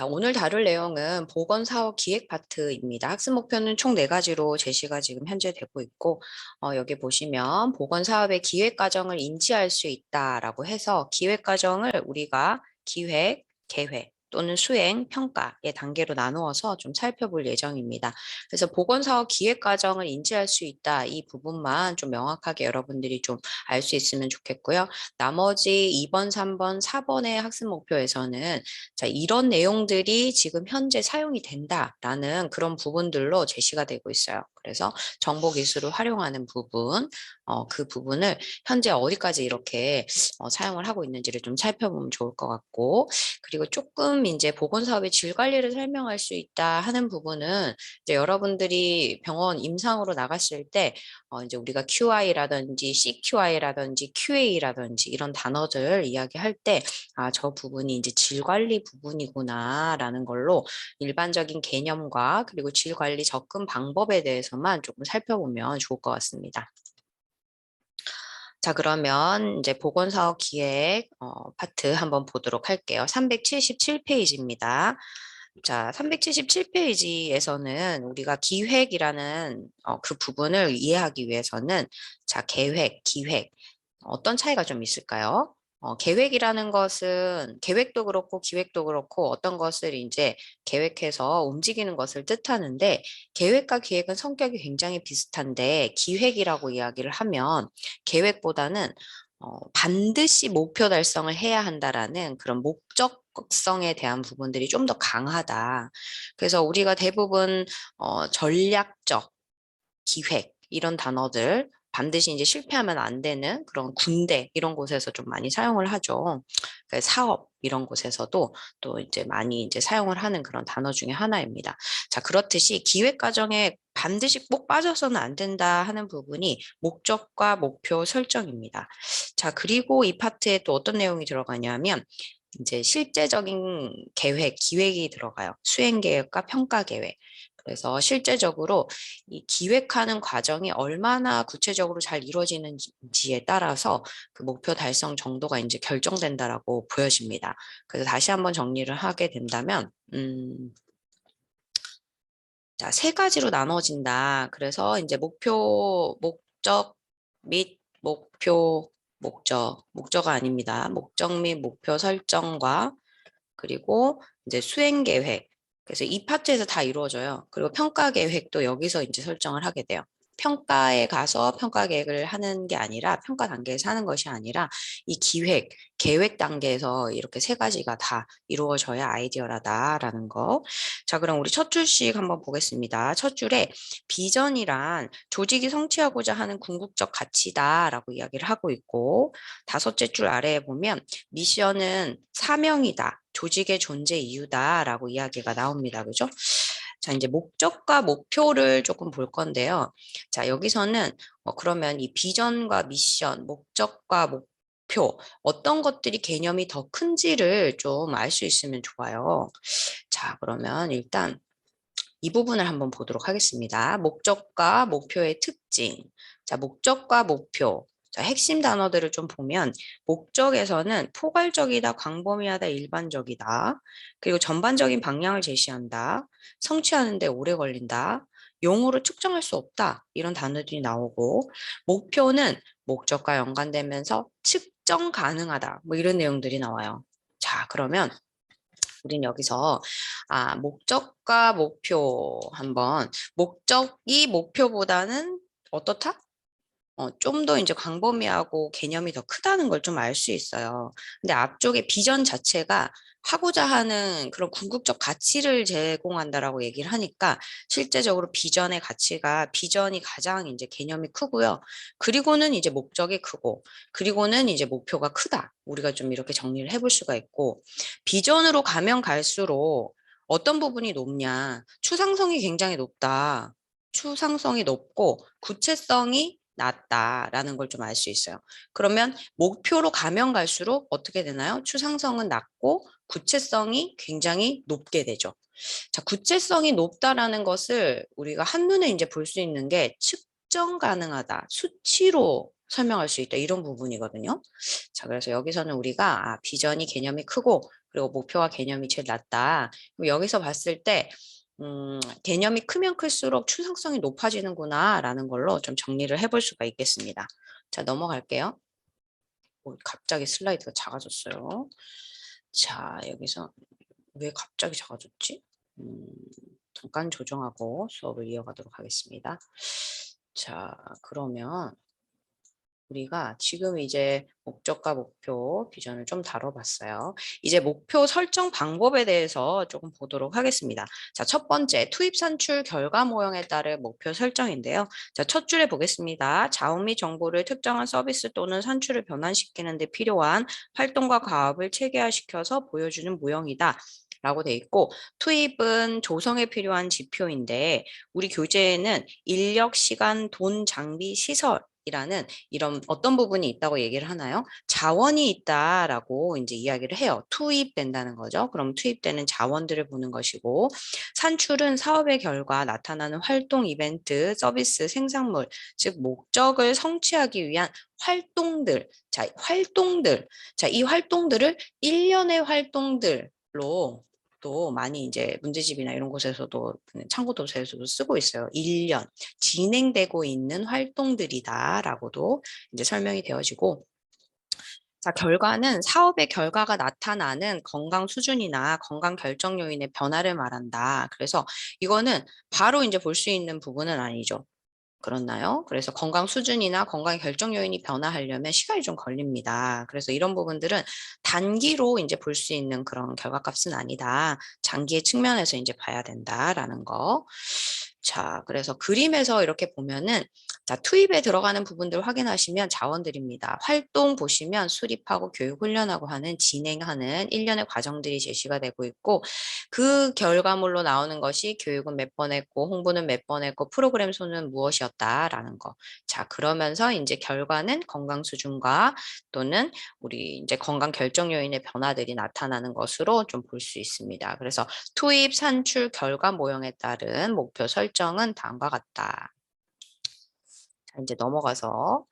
자, 오늘 다룰 내용은 보건 사업 기획 파트입니다. 학습 목표는 총 네 가지로 제시가 지금 현재 되고 있고, 어, 여기 보시면 보건 사업의 기획 과정을 인지할 수 있다라고 해서 기획 과정을 우리가 기획, 계획, 또는 수행, 평가의 단계로 나누어서 좀 살펴볼 예정입니다. 그래서 보건사업 기획 과정을 인지할 수 있다 이 부분만 좀 명확하게 여러분들이 좀 알 수 있으면 좋겠고요. 나머지 2번, 3번, 4번의 학습 목표에서는 자 이런 내용들이 지금 현재 사용이 된다라는 그런 부분들로 제시가 되고 있어요. 그래서 정보 기술을 활용하는 부분, 어, 그 부분을 현재 어디까지 이렇게 어, 사용을 하고 있는지를 좀 살펴보면 좋을 것 같고, 그리고 조금 이제 보건사업의 질 관리를 설명할 수 있다 하는 부분은 이제 여러분들이 병원 임상으로 나갔을 때 어, 이제 우리가 QI라든지 CQI라든지 QA라든지 이런 단어들 이야기할 때 아, 저 부분이 이제 질 관리 부분이구나라는 걸로 일반적인 개념과 그리고 질 관리 접근 방법에 대해서만 조금 살펴보면 좋을 것 같습니다. 자, 그러면 이제 보건사업 기획 어, 파트 한번 보도록 할게요. 377페이지입니다. 자, 377페이지에서는 우리가 기획이라는 어, 그 부분을 이해하기 위해서는 자, 계획, 기획 어떤 차이가 좀 있을까요? 어, 계획이라는 것은 계획도 그렇고 기획도 그렇고 어떤 것을 이제 계획해서 움직이는 것을 뜻하는데 계획과 기획은 성격이 굉장히 비슷한데 기획이라고 이야기를 하면 계획보다는 어, 반드시 목표 달성을 해야 한다라는 그런 목적 성에 대한 부분들이 좀 더 강하다. 그래서 우리가 대부분 어, 전략적 기획 이런 단어들 반드시 이제 실패하면 안 되는 그런 군대 이런 곳에서 좀 많이 사용을 하죠. 그 사업 이런 곳에서도 또 이제 많이 이제 사용을 하는 그런 단어 중에 하나입니다. 자, 그렇듯이 기획 과정에 반드시 꼭 빠져서는 안 된다 하는 부분이 목적과 목표 설정입니다. 자, 그리고 이 파트에 또 어떤 내용이 들어가냐면 이제 실제적인 계획, 기획이 들어가요. 수행 계획과 평가 계획. 그래서 실제적으로 이 기획하는 과정이 얼마나 구체적으로 잘 이루어지는지에 따라서 그 목표 달성 정도가 이제 결정된다라고 보여집니다. 그래서 다시 한번 정리를 하게 된다면, 음, 자, 세 가지로 나눠진다. 그래서 이제 목표, 목적 및 목표, 목적, 목적가 아닙니다. 목적 및 목표 설정과 그리고 이제 수행 계획, 그래서 이 파트에서 다 이루어져요. 그리고 평가 계획도 여기서 이제 설정을 하게 돼요. 평가에 가서 평가 계획을 하는 게 아니라 평가 단계에서 하는 것이 아니라 이 기획, 계획 단계에서 이렇게 세 가지가 다 이루어져야 아이디어라다라는 거. 자, 그럼 우리 첫 줄씩 한번 보겠습니다. 첫 줄에 비전이란 조직이 성취하고자 하는 궁극적 가치다라고 이야기를 하고 있고 다섯째 줄 아래에 보면 미션은 사명이다. 조직의 존재 이유다라고 이야기가 나옵니다. 그죠? 자, 이제 목적과 목표를 조금 볼 건데요. 자, 여기서는 어, 그러면 이 비전과 미션, 목적과 목표 어떤 것들이 개념이 더 큰지를 좀 알 수 있으면 좋아요. 자, 그러면 일단 이 부분을 한번 보도록 하겠습니다. 목적과 목표의 특징. 자, 목적과 목표. 자, 핵심 단어들을 좀 보면 목적에서는 포괄적이다, 광범위하다, 일반적이다. 그리고 전반적인 방향을 제시한다. 성취하는 데 오래 걸린다. 용어로 측정할 수 없다. 이런 단어들이 나오고 목표는 목적과 연관되면서 측정 가능하다. 뭐 이런 내용들이 나와요. 자, 그러면 우린 여기서 아, 목적과 목표 한번 목적이 목표보다는 어떻다? 어, 좀 더 이제 광범위하고 개념이 더 크다는 걸 좀 알 수 있어요. 근데 앞쪽에 비전 자체가 하고자 하는 그런 궁극적 가치를 제공한다라고 얘기를 하니까 실제적으로 비전의 가치가 비전이 가장 이제 개념이 크고요. 그리고는 이제 목적이 크고 그리고는 이제 목표가 크다. 우리가 좀 이렇게 정리를 해볼 수가 있고 비전으로 가면 갈수록 어떤 부분이 높냐 추상성이 굉장히 높다. 추상성이 높고 구체성이 낮다라는 걸 좀 알 수 있어요. 그러면 목표로 가면 갈수록 어떻게 되나요? 추상성은 낮고 구체성이 굉장히 높게 되죠. 자, 구체성이 높다라는 것을 우리가 한눈에 이제 볼 수 있는 게 측정 가능하다. 수치로 설명할 수 있다. 이런 부분이거든요. 자, 그래서 여기서는 우리가 아, 비전이 개념이 크고 그리고 목표와 개념이 제일 낮다. 여기서 봤을 때 음, 개념이 크면 클수록 추상성이 높아지는구나라는 걸로 좀 정리를 해볼 수가 있겠습니다. 자, 넘어갈게요. 오, 갑자기 슬라이드가 작아졌어요. 자, 여기서 왜 갑자기 작아졌지? 음, 잠깐 조정하고 수업을 이어가도록 하겠습니다. 자, 그러면 우리가 지금 이제 목적과 목표 비전을 좀 다뤄봤어요. 이제 목표 설정 방법에 대해서 조금 보도록 하겠습니다. 자, 첫 번째 투입 산출 결과 모형에 따른 목표 설정인데요. 자, 첫 줄에 보겠습니다. 자원 및 정보를 특정한 서비스 또는 산출을 변환시키는 데 필요한 활동과 과업을 체계화시켜서 보여주는 모형이다. 라고 돼 있고 투입은 조성에 필요한 지표인데 우리 교재에는 인력, 시간, 돈, 장비, 시설 이라는 이런 어떤 부분이 있다고 얘기를 하나요? 자원이 있다라고 이제 이야기를 해요. 투입된다는 거죠. 그럼 투입되는 자원들을 보는 것이고 산출은 사업의 결과 나타나는 활동, 이벤트, 서비스, 생산물, 즉 목적을 성취하기 위한 활동들. 자, 활동들. 자, 이 활동들을 일련의 활동들로 또 많이 이제 문제집이나 이런 곳에서도 그 참고 도서에서도 쓰고 있어요. 1년 진행되고 있는 활동들이다라고도 이제 설명이 되어지고 자, 결과는 사업의 결과가 나타나는 건강 수준이나 건강 결정 요인의 변화를 말한다. 그래서 이거는 바로 이제 볼 수 있는 부분은 아니죠. 그렇나요? 그래서 건강 수준이나 건강 결정 요인이 변화하려면 시간이 좀 걸립니다. 그래서 이런 부분들은 단기로 이제 볼 수 있는 그런 결과값은 아니다. 장기의 측면에서 이제 봐야 된다라는 거. 자, 그래서 그림에서 이렇게 보면은 자, 투입에 들어가는 부분들 확인하시면 자원들입니다. 활동 보시면 수립하고 교육 훈련하고 하는 진행하는 일련의 과정들이 제시가 되고 있고 그 결과물로 나오는 것이 교육은 몇 번 했고 홍보는 몇 번 했고 프로그램 소는 무엇이었다라는 거. 자, 그러면서 이제 결과는 건강 수준과 또는 우리 이제 건강 결정 요인의 변화들이 나타나는 것으로 좀 볼 수 있습니다. 그래서 투입 산출 결과 모형에 따른 목표 설정은 다음과 같다. 자, 이제 넘어가서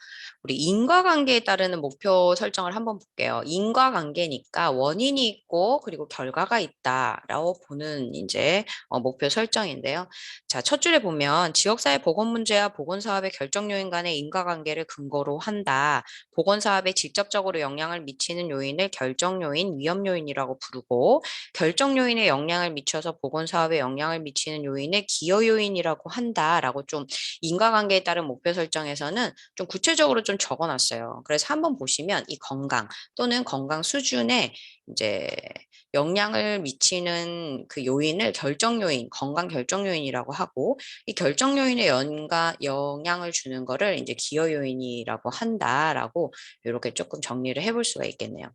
우리 인과관계에 따르는 목표 설정을 한번 볼게요. 인과관계니까 원인이 있고 그리고 결과가 있다라고 보는 이제 어, 목표 설정인데요. 자, 첫 줄에 보면 지역사회 보건 문제와 보건 사업의 결정 요인 간의 인과관계를 근거로 한다. 보건 사업에 직접적으로 영향을 미치는 요인을 결정 요인, 위험 요인이라고 부르고 결정 요인에 영향을 미쳐서 보건 사업에 영향을 미치는 요인을 기여 요인이라고 한다라고 좀 인과관계에 따른 목표 설정에서는 좀 구체적으로 좀 적어놨어요. 그래서 한번 보시면 이 건강 또는 건강 수준에 이제 영향을 미치는 그 요인을 결정 요인, 건강 결정 요인이라고 하고 이 결정 요인에 연가 영향을 주는 거를 이제 기여 요인이라고 한다라고 이렇게 조금 정리를 해볼 수가 있겠네요.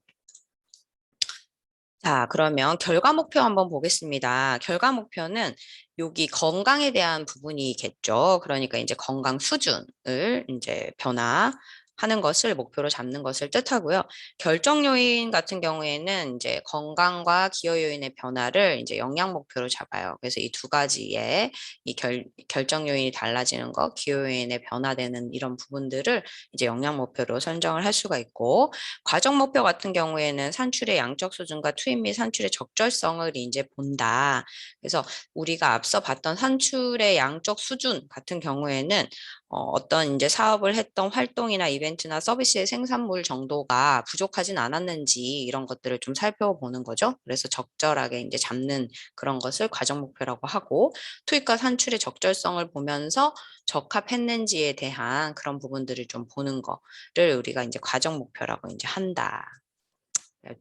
자, 그러면 결과 목표 한번 보겠습니다. 결과 목표는 여기 건강에 대한 부분이겠죠. 그러니까 이제 건강 수준을 이제 변화 하는 것을 목표로 잡는 것을 뜻하고요. 결정 요인 같은 경우에는 이제 건강과 기여 요인의 변화를 이제 영양 목표로 잡아요. 그래서 이 두 가지의 이 결, 결정 요인이 달라지는 것, 기여 요인의 변화되는 이런 부분들을 이제 영양 목표로 선정을 할 수가 있고 과정 목표 같은 경우에는 산출의 양적 수준과 투입 및 산출의 적절성을 이제 본다. 그래서 우리가 앞서 봤던 산출의 양적 수준 같은 경우에는 어, 어떤 이제 사업을 했던 활동이나 이벤트나 서비스의 생산물 정도가 부족하진 않았는지 이런 것들을 좀 살펴보는 거죠. 그래서 적절하게 이제 잡는 그런 것을 과정 목표라고 하고 투입과 산출의 적절성을 보면서 적합했는지에 대한 그런 부분들을 좀 보는 거를 우리가 이제 과정 목표라고 이제 한다.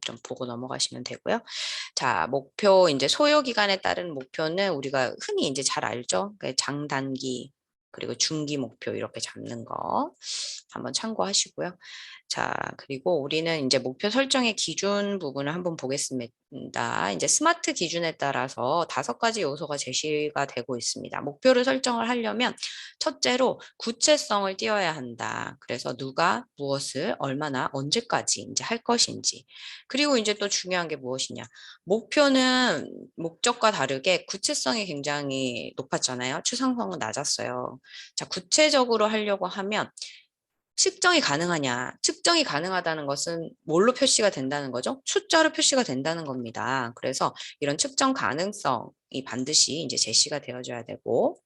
좀 보고 넘어가시면 되고요. 자, 목표 이제 소요 기간에 따른 목표는 우리가 흔히 이제 잘 알죠. 그 장단기 그리고 중기 목표 이렇게 잡는 거 한번 참고하시고요. 자, 그리고 우리는 이제 목표 설정의 기준 부분을 한번 보겠습니다. 이제 스마트 기준에 따라서 다섯 가지 요소가 제시가 되고 있습니다. 목표를 설정을 하려면 첫째로 구체성을 띄어야 한다. 그래서 누가 무엇을 얼마나 언제까지 이제 할 것인지. 그리고 이제 또 중요한 게 무엇이냐. 목표는 목적과 다르게 구체성이 굉장히 높았잖아요. 추상성은 낮았어요. 자, 구체적으로 하려고 하면 측정이 가능하냐? 측정이 가능하다는 것은 뭘로 표시가 된다는 거죠? 숫자로 표시가 된다는 겁니다. 그래서 이런 측정 가능성이 반드시 이제 제시가 되어줘야 되고,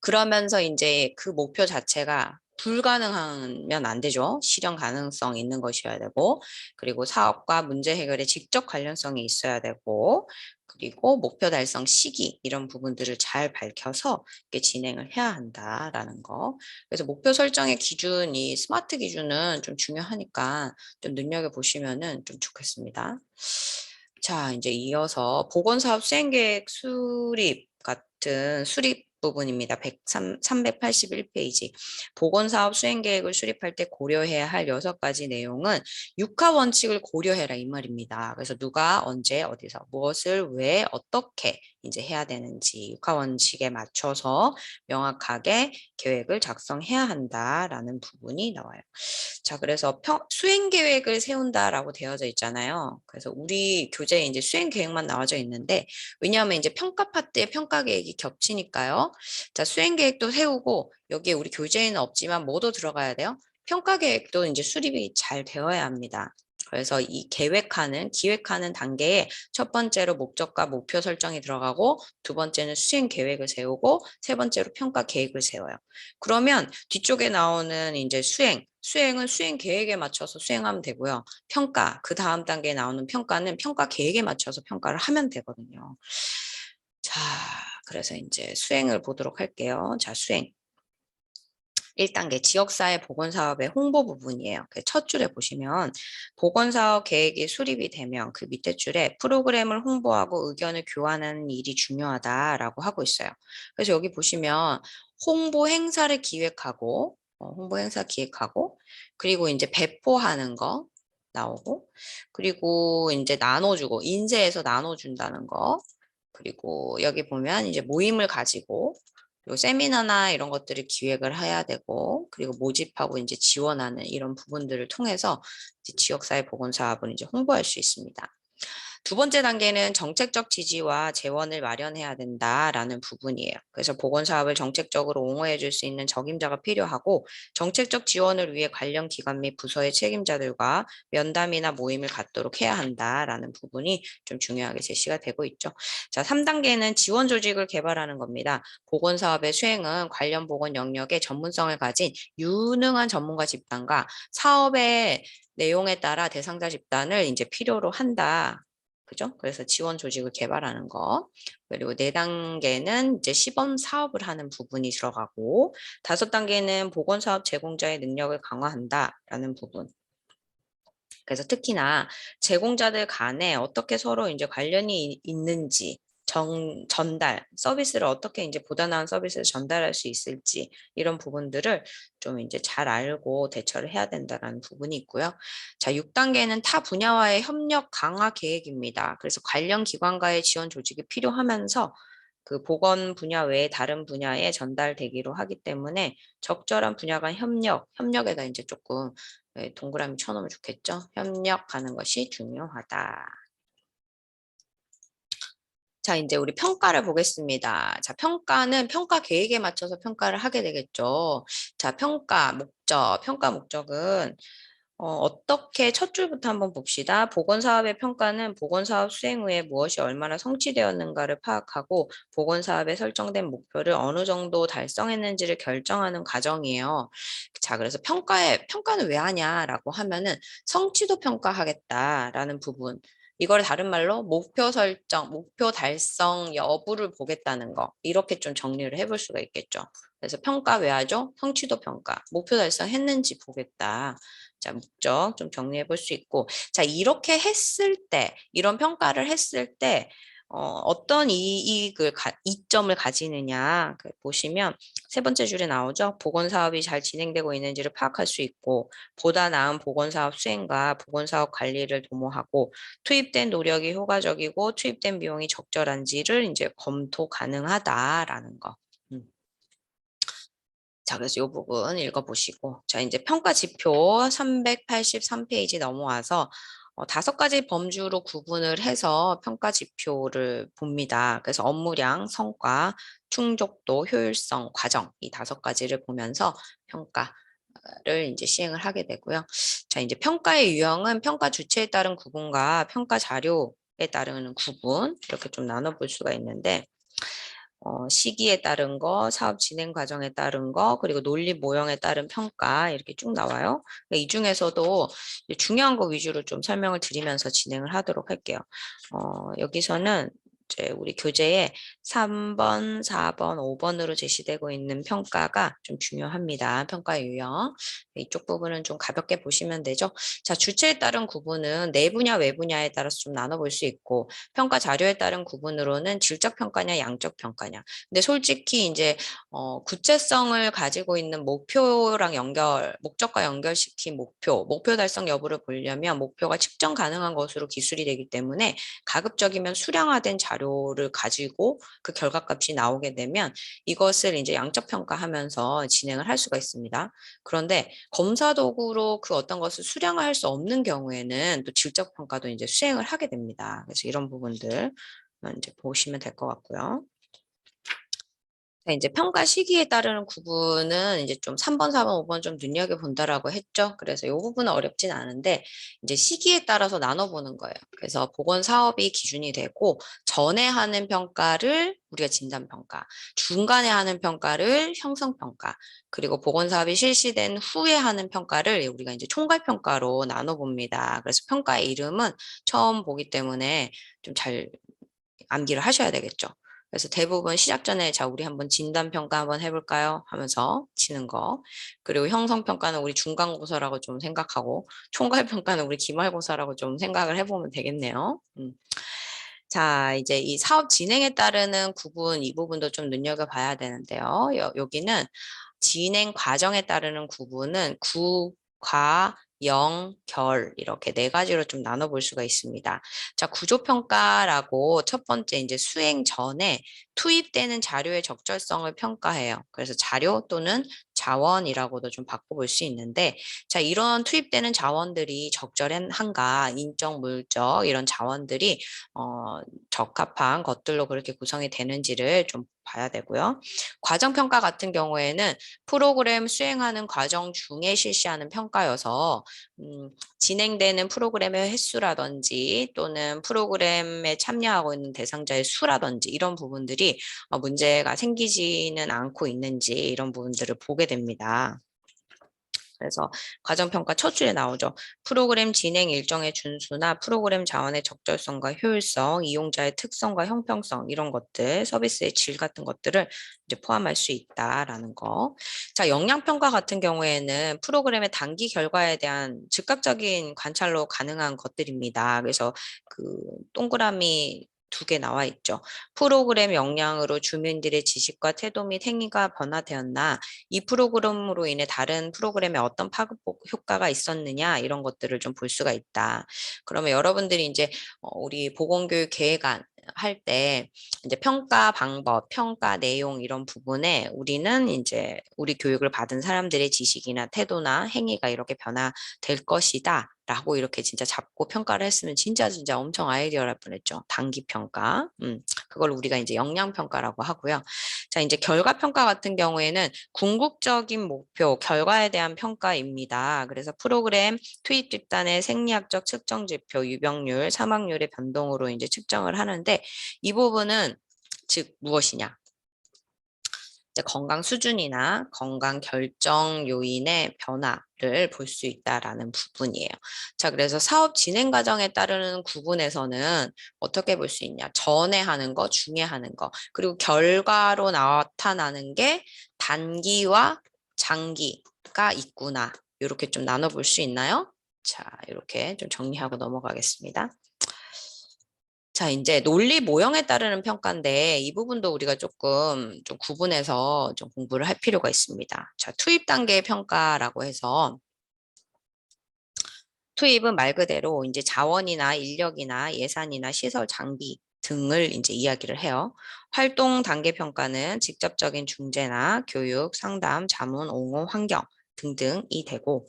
그러면서 이제 그 목표 자체가 불가능하면 안 되죠. 실현 가능성 있는 것이어야 되고, 그리고 사업과 문제 해결에 직접 관련성이 있어야 되고, 그리고 목표 달성 시기 이런 부분들을 잘 밝혀서 진행을 해야 한다라는 거. 그래서 목표 설정의 기준 이 스마트 기준은 좀 중요하니까 좀 눈여겨 보시면은 좀 좋겠습니다. 자, 이제 이어서 보건사업 수행계획 수립 같은 수립 부분입니다. 103, 381페이지. 보건사업 수행계획을 수립할 때 고려해야 할 여섯 가지 내용은 육하 원칙을 고려해라 이 말입니다. 그래서 누가 언제 어디서 무엇을 왜 어떻게 이제 해야 되는지 육하 원칙에 맞춰서 명확하게 계획을 작성해야 한다라는 부분이 나와요. 자, 그래서 평, 수행 계획을 세운다라고 되어져 있잖아요. 그래서 우리 교재에 이제 수행 계획만 나와져 있는데 왜냐하면 이제 평가 파트에 평가 계획이 겹치니까요. 자, 수행 계획도 세우고 여기에 우리 교재에는 없지만 뭐도 들어가야 돼요? 평가 계획도 이제 수립이 잘 되어야 합니다. 그래서 이 계획하는, 기획하는 단계에 첫 번째로 목적과 목표 설정이 들어가고 두 번째는 수행 계획을 세우고 세 번째로 평가 계획을 세워요. 그러면 뒤쪽에 나오는 이제 수행, 수행은 수행 계획에 맞춰서 수행하면 되고요. 평가, 그 다음 단계에 나오는 평가는 평가 계획에 맞춰서 평가를 하면 되거든요. 자, 그래서 이제 수행을 보도록 할게요. 자, 수행. 1단계 지역사회 보건사업의 홍보 부분이에요. 그첫 줄에 보시면 보건사업 계획이 수립이 되면 그 밑에 줄에 프로그램을 홍보하고 의견을 교환하는 일이 중요하다라고 하고 있어요. 그래서 여기 보시면 홍보 행사를 기획하고 어, 홍보 행사 기획하고 그리고 이제 배포하는 거 나오고 그리고 이제 나눠주고 인쇄해서 나눠준다는 거 그리고 여기 보면 이제 모임을 가지고 그리고 세미나나 이런 것들을 기획을 해야 되고 그리고 모집하고 이제 지원하는 이런 부분들을 통해서 지역사회 보건 사업을 이제 홍보할 수 있습니다. 두 번째 단계는 정책적 지지와 재원을 마련해야 된다라는 부분이에요. 그래서 보건 사업을 정책적으로 옹호해 줄 수 있는 적임자가 필요하고 정책적 지원을 위해 관련 기관 및 부서의 책임자들과 면담이나 모임을 갖도록 해야 한다라는 부분이 좀 중요하게 제시가 되고 있죠. 자, 3단계는 지원 조직을 개발하는 겁니다. 보건 사업의 수행은 관련 보건 영역에 전문성을 가진 유능한 전문가 집단과 사업의 내용에 따라 대상자 집단을 이제 필요로 한다. 그죠? 그래서 지원 조직을 개발하는 거. 그리고 네 단계는 이제 시범 사업을 하는 부분이 들어가고 다섯 단계는 보건 사업 제공자의 능력을 강화한다라는 부분. 그래서 특히나 제공자들 간에 어떻게 서로 이제 관련이 있는지 정, 전달, 서비스를 어떻게 이제 보다 나은 서비스를 전달할 수 있을지 이런 부분들을 좀 이제 잘 알고 대처를 해야 된다는 부분이 있고요. 자, 6단계는 타 분야와의 협력 강화 계획입니다. 그래서 관련 기관과의 지원 조직이 필요하면서 그 보건 분야 외에 다른 분야에 전달되기로 하기 때문에 적절한 분야 간 협력, 협력에다 이제 조금 예, 동그라미 쳐놓으면 좋겠죠. 협력하는 것이 중요하다. 자, 이제 우리 평가를 보겠습니다. 자, 평가는 평가 계획에 맞춰서 평가를 하게 되겠죠. 자, 평가 목적, 평가 목적은 어, 떻게 첫 줄부터 한번 봅시다. 보건사업의 평가는 보건사업 수행 후에 무엇이 얼마나 성취되었는가를 파악하고 보건사업에 설정된 목표를 어느 정도 달성했는지를 결정하는 과정이에요. 자, 그래서 평가에, 평가는 왜 하냐라고 하면은 성취도 평가하겠다라는 부분. 이걸 다른 말로 목표 설정, 목표 달성 여부를 보겠다는 거 이렇게 좀 정리를 해볼 수가 있겠죠. 그래서 평가 왜 하죠? 성취도 평가, 목표 달성했는지 보겠다. 자, 목적 좀 정리해 볼 수 있고 자 이렇게 했을 때 이런 평가를 했을 때 어, 떤 이익을 가, 이점을 가지느냐 그 보시면 세 번째 줄에 나오죠. 보건 사업이 잘 진행되고 있는지를 파악할 수 있고 보다 나은 보건 사업 수행과 보건 사업 관리를 도모하고 투입된 노력이 효과적이고 투입된 비용이 적절한지를 이제 검토 가능하다라는 거. 음. 자, 그래서 이 부분 읽어보시고 자 이제 평가 지표 383페이지 넘어와서 어, 다섯 가지 범주로 구분을 해서 평가 지표를 봅니다. 그래서 업무량, 성과, 충족도, 효율성, 과정 이 다섯 가지를 보면서 평가를 이제 시행을 하게 되고요. 자, 이제 평가의 유형은 평가 주체에 따른 구분과 평가 자료에 따르는 구분 이렇게 좀 나눠볼 수가 있는데 어, 시기에 따른 거, 사업 진행 과정에 따른 거, 그리고 논리 모형에 따른 평가 이렇게 쭉 나와요. 이 중에서도 중요한 거 위주로 좀 설명을 드리면서 진행을 하도록 할게요. 어, 여기서는 우리 교재에 3번, 4번, 5번으로 제시되고 있는 평가가 좀 중요합니다. 평가 유형. 이쪽 부분은 좀 가볍게 보시면 되죠. 자, 주체에 따른 구분은 내 분야, 외 분야에 따라서 좀 나눠볼 수 있고 평가 자료에 따른 구분으로는 질적 평가냐, 양적 평가냐. 근데 솔직히 이제 어, 구체성을 가지고 있는 목표랑 연결, 목적과 연결시킨 목표, 목표 달성 여부를 보려면 목표가 측정 가능한 것으로 기술이 되기 때문에 가급적이면 수량화된 자료 를 가지고 그 결과값이 나오게 되면 이것을 이제 양적 평가하면서 진행을 할 수가 있습니다. 그런데 검사 도구로 그 어떤 것을 수량화할 수 없는 경우에는 또 질적 평가도 이제 수행을 하게 됩니다. 그래서 이런 부분들 이제 보시면 될 것 같고요. 자, 이제 평가 시기에 따르는 구분은 이제 좀 3번, 4번, 5번 좀 눈여겨본다라고 했죠. 그래서 이 부분은 어렵진 않은데 이제 시기에 따라서 나눠보는 거예요. 그래서 보건 사업이 기준이 되고 전에 하는 평가를 우리가 진단평가, 중간에 하는 평가를 형성평가, 그리고 보건 사업이 실시된 후에 하는 평가를 우리가 이제 총괄평가로 나눠봅니다. 그래서 평가의 이름은 처음 보기 때문에 좀 잘 암기를 하셔야 되겠죠. 그래서 대부분 시작 전에 자 우리 한번 진단 평가 한번 해볼까요? 하면서 치는 거. 그리고 형성 평가는 우리 중간고사라고 좀 생각하고 총괄 평가는 우리 기말고사라고 좀 생각을 해보면 되겠네요. 음. 자 이제 이 사업 진행에 따르는 구분 이 부분도 좀 눈여겨봐야 되는데요. 여, 여기는 진행 과정에 따르는 구분은 구, 과, 영, 결 이렇게 네 가지로 좀 나눠볼 수가 있습니다. 자, 구조평가라고 첫 번째 이제 수행 전에 투입되는 자료의 적절성을 평가해요. 그래서 자료 또는 자원이라고도 좀 바꿔볼 수 있는데 자 이런 투입되는 자원들이 적절한가 인적 물적 이런 자원들이 어, 적합한 것들로 그렇게 구성이 되는지를 좀 봐야 되고요. 과정 평가 같은 경우에는 프로그램 수행하는 과정 중에 실시하는 평가여서 음, 진행되는 프로그램의 횟수라든지 또는 프로그램에 참여하고 있는 대상자의 수라든지 이런 부분들이 어, 문제가 생기지는 않고 있는지 이런 부분들을 보게 됩니다. 그래서 과정평가 첫 줄에 나오죠. 프로그램 진행 일정의 준수나 프로그램 자원의 적절성과 효율성, 이용자의 특성과 형평성 이런 것들, 서비스의 질 같은 것들을 이제 포함할 수 있다라는 거. 자, 영양평가 같은 경우에는 프로그램의 단기 결과에 대한 즉각적인 관찰로 가능한 것들입니다. 그래서 그 동그라미 두 개 나와 있죠. 프로그램 역량으로 주민들의 지식과 태도 및 행위가 변화되었나, 이 프로그램으로 인해 다른 프로그램에 어떤 파급 효과가 있었느냐 이런 것들을 좀 볼 수가 있다. 그러면 여러분들이 이제 어, 우리 보건교육 계획안 할때 이제 평가 방법, 평가 내용 이런 부분에 우리는 이제 우리 교육을 받은 사람들의 지식이나 태도나 행위가 이렇게 변화될 것이다. 라고 이렇게 진짜 잡고 평가를 했으면 진짜 진짜 엄청 아이디어랄 뻔했죠. 단기 평가. 음, 그걸 우리가 이제 역량 평가라고 하고요. 자, 이제 결과 평가 같은 경우에는 궁극적인 목표, 결과에 대한 평가입니다. 그래서 프로그램 투입 집단의 생리학적 측정 지표, 유병률, 사망률의 변동으로 이제 측정을 하는데 이 부분은 즉 무엇이냐? 건강 수준이나 건강 결정 요인의 변화를 볼 수 있다라는 부분이에요. 자, 그래서 사업 진행 과정에 따르는 구분에서는 어떻게 볼 수 있냐? 전에 하는 거, 중에 하는 거, 그리고 결과로 나타나는 게 단기와 장기가 있구나. 이렇게 좀 나눠볼 수 있나요? 자, 이렇게 좀 정리하고 넘어가겠습니다. 자, 이제 논리 모형에 따르는 평가인데 이 부분도 우리가 조금 좀 구분해서 좀 공부를 할 필요가 있습니다. 자, 투입 단계의 평가라고 해서 투입은 말 그대로 이제 자원이나 인력이나 예산이나 시설 장비 등을 이제 이야기를 해요. 활동 단계 평가는 직접적인 중재나 교육, 상담, 자문, 옹호, 환경 등등이 되고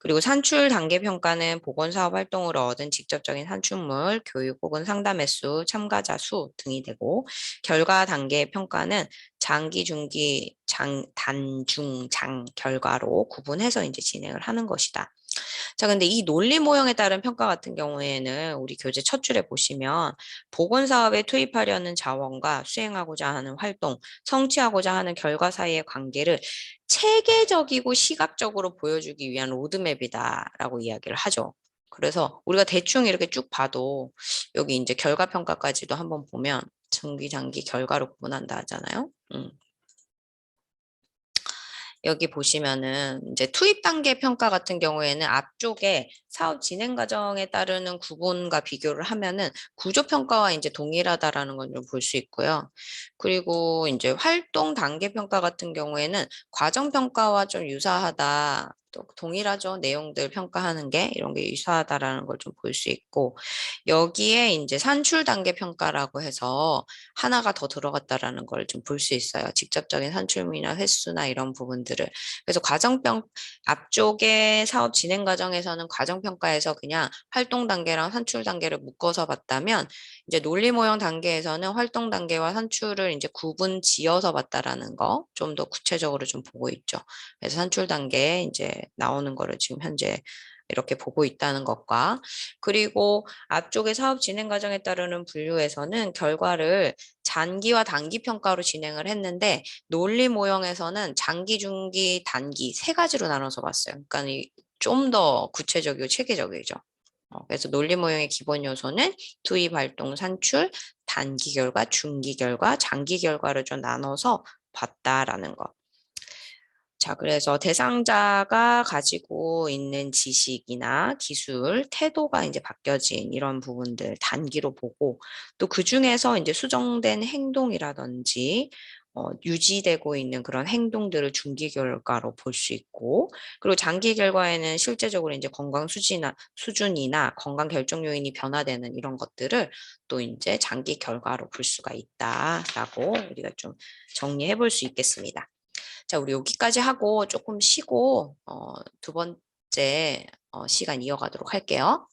그리고 산출 단계 평가는 보건사업 활동으로 얻은 직접적인 산출물, 교육 혹은 상담 횟수, 참가자 수 등이 되고 결과 단계 평가는 장기, 중기, 장, 단, 중, 장 결과로 구분해서 이제 진행을 하는 것이다. 자, 근데 이 논리 모형에 따른 평가 같은 경우에는 우리 교재 첫 줄에 보시면 보건 사업에 투입하려는 자원과 수행하고자 하는 활동, 성취하고자 하는 결과 사이의 관계를 체계적이고 시각적으로 보여주기 위한 로드맵이다라고 이야기를 하죠. 그래서 우리가 대충 이렇게 쭉 봐도 여기 이제 결과 평가까지도 한번 보면 중기, 장기 결과로 구분한다 하잖아요. 음. 여기 보시면은 이제 투입 단계 평가 같은 경우에는 앞쪽에 사업 진행 과정에 따르는 구분과 비교를 하면은 구조 평가와 이제 동일하다라는 걸 좀 볼 수 있고요. 그리고 이제 활동 단계 평가 같은 경우에는 과정 평가와 좀 유사하다. 또 동일하죠. 내용들 평가하는 게 이런 게 유사하다라는 걸 좀 볼 수 있고 여기에 이제 산출 단계 평가라고 해서 하나가 더 들어갔다라는 걸 좀 볼 수 있어요. 직접적인 산출이나 횟수나 이런 부분들을. 그래서 과정평 앞쪽에 사업 진행 과정에서는 과정 평가에서 그냥 활동 단계랑 산출 단계를 묶어서 봤다면 이제 논리 모형 단계에서는 활동 단계와 산출을 이제 구분 지어서 봤다라는 거 좀 더 구체적으로 좀 보고 있죠. 그래서 산출 단계에 이제 나오는 거를 지금 현재 이렇게 보고 있다는 것과 그리고 앞쪽에 사업 진행 과정에 따르는 분류에서는 결과를 장기와 단기 평가로 진행을 했는데 논리 모형에서는 장기, 중기, 단기 세 가지로 나눠서 봤어요. 그러니까 좀 더 구체적이고 체계적이죠. 어, 그래서 논리 모형의 기본 요소는 투입 활동 산출, 단기 결과, 중기 결과, 장기 결과를 좀 나눠서 봤다라는 것. 자, 그래서 대상자가 가지고 있는 지식이나 기술, 태도가 이제 바뀌어진 이런 부분들 단기로 보고 또 그 중에서 이제 수정된 행동이라든지 어, 유지되고 있는 그런 행동들을 중기 결과로 볼 수 있고 그리고 장기 결과에는 실제적으로 이제 건강 수준이나 수준이나 건강 결정 요인이 변화되는 이런 것들을 또 이제 장기 결과로 볼 수가 있다라고 우리가 좀 정리해 볼 수 있겠습니다. 자, 우리 여기까지 하고 조금 쉬고 어, 두 번째 어, 시간 이어가도록 할게요.